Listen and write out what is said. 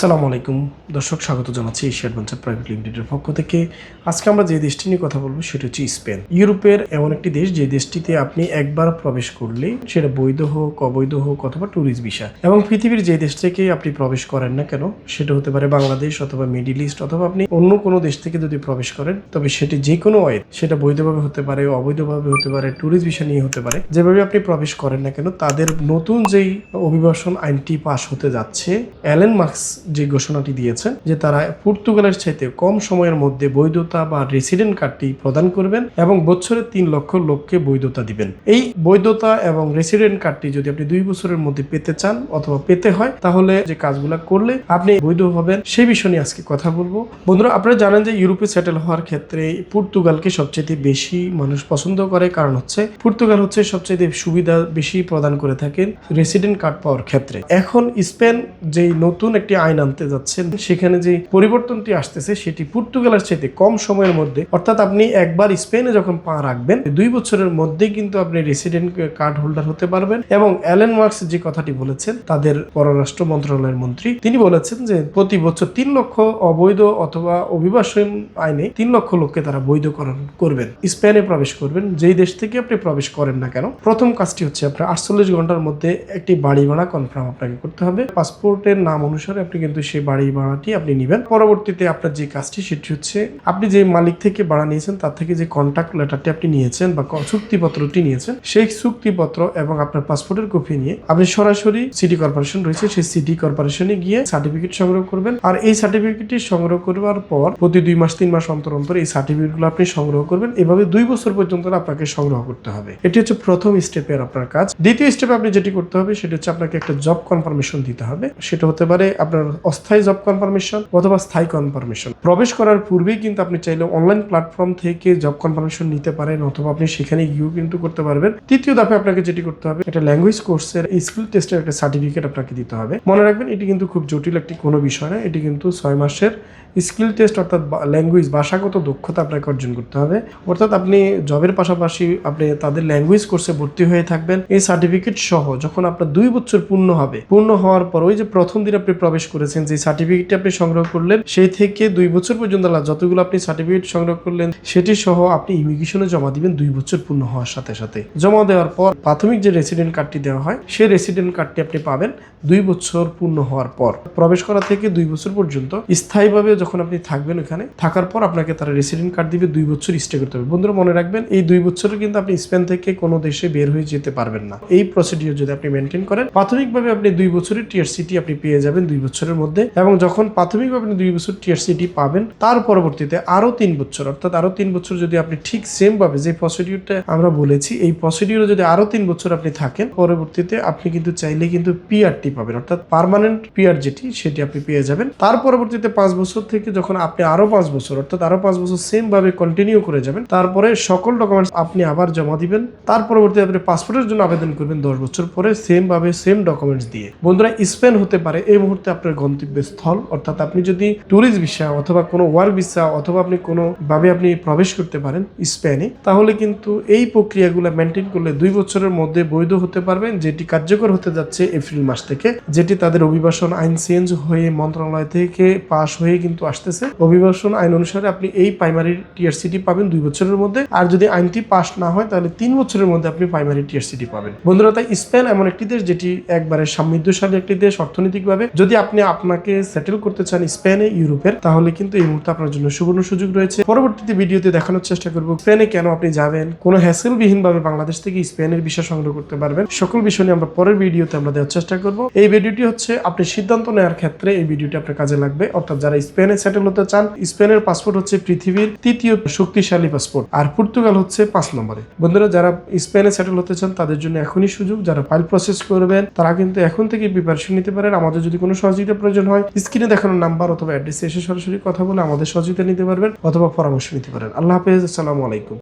আসসালামু আলাইকুম। দর্শক, স্বাগত জানাচ্ছি এশিয়া অ্যাডভেঞ্চার প্রাইভেট লিমিটেডের পক্ষ থেকে। আজকে আমরা যে দেশটি নিয়ে কথা বলব সেটা হচ্ছে স্পেন। ইউরোপের এমন একটি দেশ যে দেশটিতে আপনি একবার প্রবেশ করলেই সেটা বৈধ হোক, অবৈধ হোক অথবা ট্যুরিস্ট ভিসা এবং পৃথিবীর যে দেশ থেকে আপনি প্রবেশ করেন না কেন, সেটা হতে পারে বাংলাদেশ অথবা মিডিল ইস্ট অথবা আপনি অন্য কোনো দেশ থেকে যদি প্রবেশ করেন, তবে সেটি যে কোনো ওয়ে, সেটা বৈধভাবে হতে পারে, অবৈধভাবে হতে পারে ট্যুরিস্ট ভিসা নিয়ে হতে পারে। যেভাবে আপনি প্রবেশ করেন না কেন, তাদের নতুন যেই অভিবাসন আইনটি পাশ হতে যাচ্ছে অ্যালেন মার্কস যে ঘোষণাটি দিয়েছেন যে তারা পর্তুগালের চাইতে কম সময়ের মধ্যে বৈধতা বা রেসিডেন্ট কার্ডটি প্রদান করবেন এবং বছরে তিন লক্ষ লোককে বৈধতা দিবেন। এই বৈধতা এবং রেসিডেন্ট কার্ডটি যদি আপনি দুই বছরের মধ্যে পেতে চান অথবা পেতে হয়, তাহলে যে কাজগুলো করলে আপনি বৈধ হবেন সেই বিষয় নিয়ে আজকে কথা বলব। বন্ধুরা, আপনারা জানেন যে ইউরোপে সেটেল হওয়ার ক্ষেত্রে পর্তুগালকে সবচেয়ে বেশি মানুষ পছন্দ করে, কারণ হচ্ছে পর্তুগাল হচ্ছে সবচেয়ে সুবিধা বেশি প্রদান করে থাকেন রেসিডেন্ট কার্ড পাওয়ার ক্ষেত্রে। এখন স্পেন যেই নতুন একটি আইন আনতে যাচ্ছেন, সেখানে যে পরিবর্তনটি আসতেছে সেটি পর্তুগালের চাইতে কম সময়ের মধ্যে। অর্থাৎ আপনি একবার স্পেনে যখন পা রাখবেন, দুই বছরের মধ্যে কিন্তু আপনি রেসিডেন্ট কার্ড হোল্ডার হতে পারবেন এবং অ্যালেন মার্কস যে কথাটি বলেছেন, তাদের পররাষ্ট্র মন্ত্রণালয়ের মন্ত্রী, তিনি বলেছেন যে প্রতি বছর তিন লক্ষ অবৈধ অথবা অভিবাসন আইনে তিন লক্ষ লোককে তারা বৈধকরণ করবেন। স্পেনে প্রবেশ করবেন, যেই দেশ থেকে আপনি প্রবেশ করেন না কেন। প্রথম কাজটি হচ্ছে আপনার আটচল্লিশ ঘণ্টার মধ্যে একটি বাড়ি ভাড়া কনফার্ম আপনাকে করতে হবে। পাসপোর্টের নাম অনুসারে আপনি কিন্তু সেই বাড়ি ভাড়াটি আপনি নেবেন। পরবর্তীতে আপনার যে কাজটি সেটি হচ্ছে, আপনি যে মালিক থেকে ভাড়া নিয়েছেন, তার থেকে যে কন্ট্যাক্ট লেটারটি আপনি নিয়েছেন বা চুক্তিপত্রটি নিয়েছেন, সেই চুক্তিপত্র এবং আপনার পাসপোর্টের কপি নিয়ে আপনি সরাসরি সিটি কর্পোরেশন রয়েছে, সেই সিটি কর্পোরেশনে গিয়ে সার্টিফিকেট সংগ্রহ করবেন। আর এই সার্টিফিকেটটি সংগ্রহ করবার পর প্রতি দুই মাস, তিন মাস অন্তর অন্তর এই সার্টিফিকেটগুলো আপনি সংগ্রহ করবেন। এভাবে দুই বছর পর্যন্ত আপনাকে সংগ্রহ করতে হবে। এটি হচ্ছে প্রথম স্টেপের আপনার কাজ। দ্বিতীয় স্টেপে আপনি যেটি করতে হবে, সেটা হচ্ছে আপনাকে একটা জব কনফার্মেশন দিতে হবে। সেটা হতে পারে আপনার অস্থায়ী জব কনফার্মেশন অথবা স্থায়ী কনফার্মেশন প্রবেশ করার পূর্বেই কিন্তু আপনি চাইলে অনলাইন প্ল্যাটফর্ম থেকে জব কনফার্মেশন নিতে পারেন অথবা আপনি সেখানে গিয়েও কিন্তু করতে পারবেন। তৃতীয় ধাপে আপনাকে যেটি করতে হবে এটা ল্যাঙ্গুয়েজ কোর্সের স্কিল টেস্টের একটা সার্টিফিকেট আপনাকে দিতে হবে। মনে রাখবেন, এটি কিন্তু খুব জটিল একটি কোনো বিষয় না, এটি কিন্তু ছয় মাসের স্কিল টেস্ট অর্থাৎ ল্যাঙ্গুয়েজ ভাষাগত দক্ষতা আপনাকে অর্জন করতে হবে। অর্থাৎ আপনি জবের পাশাপাশি আপনি তাদের ল্যাঙ্গুয়েজ কোর্সে ভর্তি হয়ে থাকবেন। এই সার্টিফিকেট সহ যখন আপনার দুই বছর পূর্ণ হবে, পূর্ণ হওয়ার পর ওই যে প্রথম দিন আপনি প্রবেশ করেছেন, যে সার্টিফিকেটটি আপনি সংগ্রহ করলেন, সেই থেকে দুই বছর পর্যন্ত লা- যতগুলো আপনি সার্টিফিকেট সংগ্রহ করলেন, সেটি সহ আপনি ইমিগ্রেশনে জমা দিবেন দুই বছর পূর্ণ হওয়ার সাথে সাথে। জমা দেওয়ার পর প্রাথমিক যে রেসিডেন্ট কার্ডটি দেওয়া হয়, সেই রেসিডেন্ট কার্ডটি আপনি পাবেন দুই বছর পূর্ণ হওয়ার পর। প্রবেশ করা থেকে দুই বছর পর্যন্ত স্থায়ীভাবে যখন আপনি থাকবেন ওখানে, থাকার পর আপনাকে তারা রেসিডেন্ট কার্ড দিবে, দুই বছর স্টে করতে হবে। বন্ধুরা, মনে রাখবেন, এই দুই বছরে কিন্তু আপনি স্পেন থেকে কোনো দেশে বের হয়ে যেতে পারবেন না। এই প্রসিডিওর যদি আপনি মেনটেন করেন, প্রাথমিকভাবে আপনি দুই বছরের টিআরসিটি আপনি পেয়ে যাবেন, দুই বছরের মধ্যে এবং যখন প্রাথমিকভাবে আপনি দুই বছর টিআরসিটি পাবেন, তার পরবর্তীতে আরও তিন বছর, অর্থাৎ আরও তিন বছর যদি আপনি ঠিক সেমভাবে যে প্রসিডিওরটা আমরা বলেছি, এই প্রসিডিওরে যদি আরও তিন বছর আপনি থাকেন, পরবর্তীতে আপনি কিন্তু চাইলে কিন্তু পিআরটি পাবেন, অর্থাৎ পার্মানেন্ট পিআর যেটি সেটি আপনি পেয়ে যাবেন। তার পরবর্তীতে পাঁচ বছর থেকে যখন আপনি আরও পাঁচ বছর, অর্থাৎ আরও পাঁচ বছর সেমভাবে কন্টিনিউ করে যাবেন, তারপরে সকল ডকুমেন্টস আপনি আবার জমা দিবেন, তার পরবর্তীতে আপনি পাসপোর্টের জন্য আবেদন করবেন দশ বছর পরে সেম ভাবে সেম ডকুমেন্টস দিয়ে। বন্ধুরা স্পেন হতে পারে, এই মুহূর্তে আপনার গন্তব্যস্থল, অর্থাৎ আপনি যদি ট্যুরিস্ট ভিসা অথবা কোনো ওয়ার্ক ভিসা অথবা আপনি কোনো ভাবে আপনি প্রবেশ করতে পারেন স্পেনে তাহলে কিন্তু এই প্রক্রিয়াগুলো মেনটেন করলে দুই বছরের মধ্যে বৈধ হতে পারবেন, যেটি কার্যকর হতে যাচ্ছে এপ্রিল মাস থেকে, যেটি তাদের অভিবাসন আইন চেঞ্জ হয়ে মন্ত্রণালয় থেকে পাশ হয়ে কিন্তু আসতেছে। অভিবাসন আইন অনুসারে আপনি এই প্রাইমারি টিআরসিটি পাবেন দুই বছরের মধ্যে, আর যদি আইনটি পাস না হয়, তাহলে তিন বছরের মধ্যে আপনি প্রাইমারি টিআরসিটি পাবেন। বন্ধুরা, তাই স্পেন এমন একটি দেশ, যেটি একবারে সমৃদ্ধশালী একটি দেশ অর্থনৈতিকভাবে। যদি আপনি আপনাকে সেটেল করতে চান স্পেনে, ইউরোপের, তাহলে কিন্তু এই মুহূর্তে আপনার জন্য সুবর্ণ সুযোগ রয়েছে। পরবর্তীতে ভিডিওতে দেখানোর চেষ্টা করব, স্পেনে কেন আপনি যাবেন, কোনো হ্যাসেলবিহীন ভাবে বাংলাদেশ থেকে স্পেনের বিষয় সংগ্রহ করতে পারবেন, সকল বিষয় নিয়ে আমরা পরের ভিডিওতে আমরা দেওয়ার চেষ্টা করব। এই ভিডিওটি হচ্ছে আপনি সিদ্ধান্ত নেওয়ার ক্ষেত্রে এই ভিডিওটি আপনার কাজে লাগবে। অর্থাৎ যারা স্পেনে সেটেল হতে চান, স্পেনের পাসপোর্ট হচ্ছে পৃথিবীর তৃতীয় শক্তিশালী পাসপোর্ট আর পর্তুগাল হচ্ছে পাঁচ নম্বরে। বন্ধুরা, যারা স্পেনে সেটেল হতে চান, তাদের জন্য এখনই সুযোগ। যারা ফাইল প্রসেস করবেন, তারা কিন্তু এখন থেকে প্রিপারেশন নিতে পারেন। আমাদের যদি কোনো সহযোগিতা প্রয়োজন হয়, স্ক্রিনে দেখানো নাম্বার অথবা অ্যাড্রেসে এসে সরাসরি কথা বলে আমাদের সহযোগিতা নিতে পারবেন অথবা পরামর্শ নিতে পারেন। আল্লাহ হাফেজ, আসসালামু আলাইকুম।